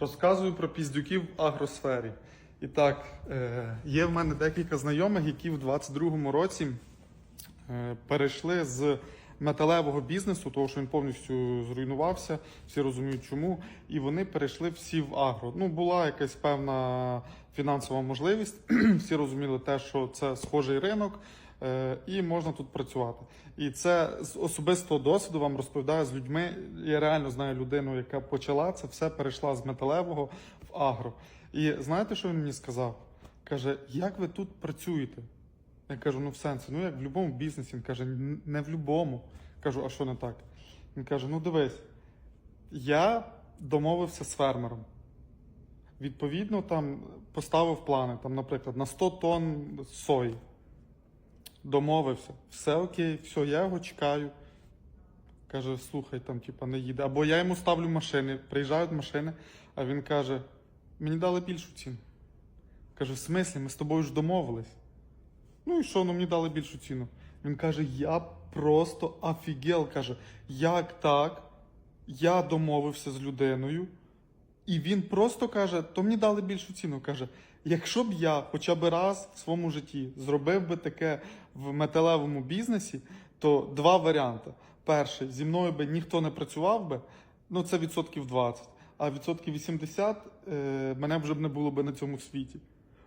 Розказую про піздюків в агросфері. І так, е, є в мене декілька знайомих, які в 22-му році е, перейшли з металевого бізнесу, тому що він повністю зруйнувався, всі розуміють чому. І вони перейшли всі в агро. Ну, була якась певна фінансова можливість. всі розуміли те, що це схожий ринок. Е, І можна тут працювати. І це з особистого досвіду вам розповідаю з людьми. Я реально знаю людину, яка почала це все, перейшла з металевого в агро. І знаєте, що він мені сказав? Каже, як ви тут працюєте? Я кажу, ну в сенсі, ну як в будь-якому бізнесі. Він каже, не в будь-якому. Кажу, а що не так? Він каже: ну дивись, я домовився з фермером. Відповідно, там поставив плани, там, наприклад, на 100 тонн сої. Домовився, все окей, все, я його чекаю. Каже, слухай, там, типа, не їде. Або я йому ставлю машини, приїжджають машини, а він каже: мені дали більшу ціну. Каже, в смислі, ми з тобою ж домовились. Ну і що, ну мені дали більшу ціну. Він каже: я просто офігел. Каже, як так? Я домовився з людиною, і він просто каже: то мені дали більшу ціну. Каже, якщо б я хоча б раз в своєму житті зробив би таке в металевому бізнесі, то два варіанти. Перший, зі мною би ніхто не працював би, ну це відсотків 20, а відсотків 80 е, мене вже б не було би на цьому світі.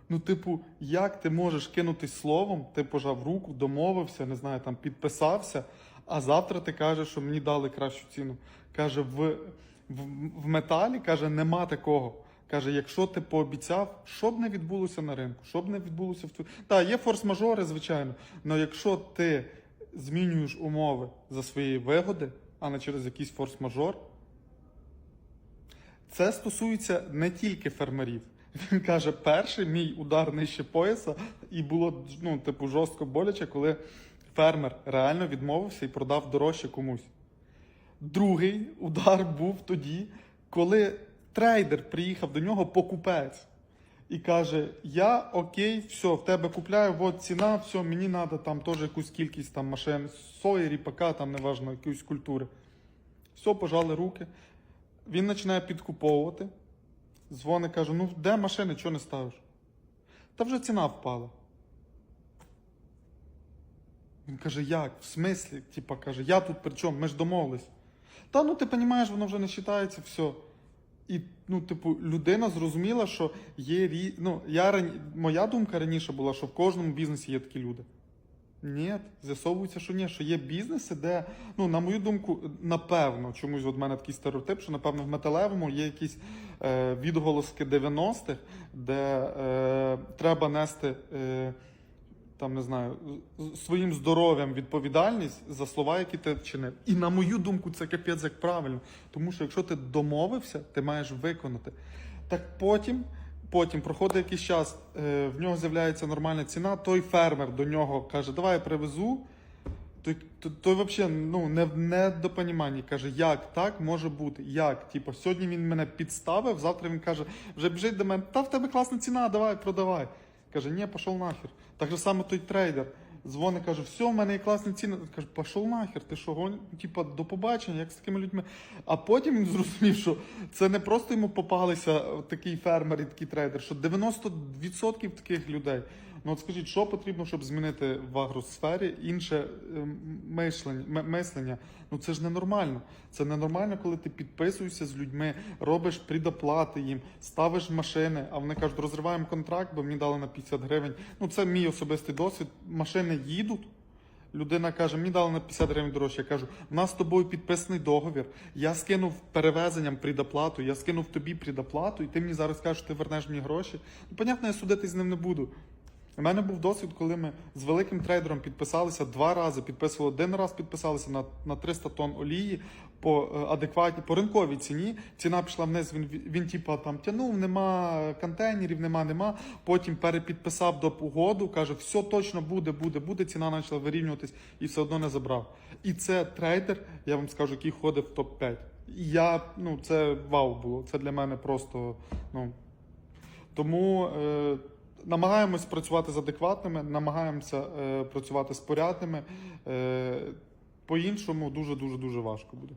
Ну, типу, як ти можеш кинутись словом, ти пожав руку, домовився, не знаю, там підписався, а завтра ти кажеш, що мені дали кращу ціну. Каже, в, в, металі каже, нема такого. Каже, якщо ти пообіцяв, що б не відбулося на ринку, що б не відбулося в цю. Так, є форс-мажори, звичайно. Але якщо ти змінюєш умови за свої вигоди, а не через якийсь форс-мажор, це стосується не тільки фермерів. Він каже, перший мій удар нижче пояса, і було ну, типу, жорстко боляче, коли фермер реально відмовився і продав дорожче комусь. Другий удар був тоді, коли трейдер приїхав до нього покупець і каже: Я окей, все, в тебе купляю, от ціна, все, мені треба там теж якусь кількість там машин, сої, ріпака, там неважно, якоїсь культури. Все, пожали руки. Він починає підкуповувати. Дзвонить, каже: ну де машини, чого не ставиш? Та вже ціна впала. Він каже, як? В смислі? Типа каже, я тут при чому? Ми ж домовились. Та ну ти розумієш, воно вже не вважається, все. І, ну, типу, людина зрозуміла, що є рі... ну, я рані... моя думка раніше була, що в кожному бізнесі є такі люди. Ні, з'ясовується, що ні, що є бізнеси, де, ну, на мою думку, напевно, чомусь от мене такий стереотип, що напевно в металевому є якісь е, відголоски 90-х, де е, треба нести. Е, там не знаю, своїм здоров'ям відповідальність за слова, які ти вчинив. І на мою думку, це капець як правильно. Тому що якщо ти домовився, ти маєш виконати. Так потім, потім проходить якийсь час, е, в нього з'являється нормальна ціна, той фермер до нього каже, давай я привезу. Той, той, той взагалі ну, не, не до понімання. Каже, як так може бути? Як? Типу, сьогодні він мене підставив, завтра він каже, вже біжить до мене, та в тебе класна ціна, давай, продавай. Каже, ні, пішов нахер. Так же саме той трейдер. Дзвонить, каже, все, в мене є класні ціни. Каже, пішов нахер, ти що, гонь? Типа, до побачення, як з такими людьми. А потім він зрозумів, що це не просто йому попалися такий фермер і такий трейдер, що 90% таких людей. Ну от скажіть, що потрібно, щоб змінити в агросфері інше ем, мишлення, мислення? Ну це ж ненормально. Це ненормально, коли ти підписуєшся з людьми, робиш предоплати їм, ставиш машини, а вони кажуть, розриваємо контракт, бо мені дали на 50 гривень. Ну це мій особистий досвід. Машини їдуть. Людина каже, мені дали на 50 гривень дорожче. Я кажу, у нас з тобою підписаний договір. Я скинув перевезенням предоплату, я скинув тобі предоплату, і ти мені зараз кажеш, що ти вернеш мені гроші. Ну, понятно, я судитись з ним не буду. У мене був досвід, коли ми з великим трейдером підписалися два рази. Підписували один раз, підписалися на, на 300 тонн олії по е, адекватній, по ринковій ціні. Ціна пішла вниз. Він він, типа там тянув, нема контейнерів, нема, нема. Потім перепідписав до угоду, каже, все точно буде, буде, буде. Ціна почала вирівнюватись і все одно не забрав. І це трейдер, я вам скажу, який ходив в топ 5 І я, ну це вау було. Це для мене просто, ну. Тому е, намагаємось працювати з адекватними, намагаємося е, працювати з порядними. Е, по-іншому дуже дуже дуже важко буде.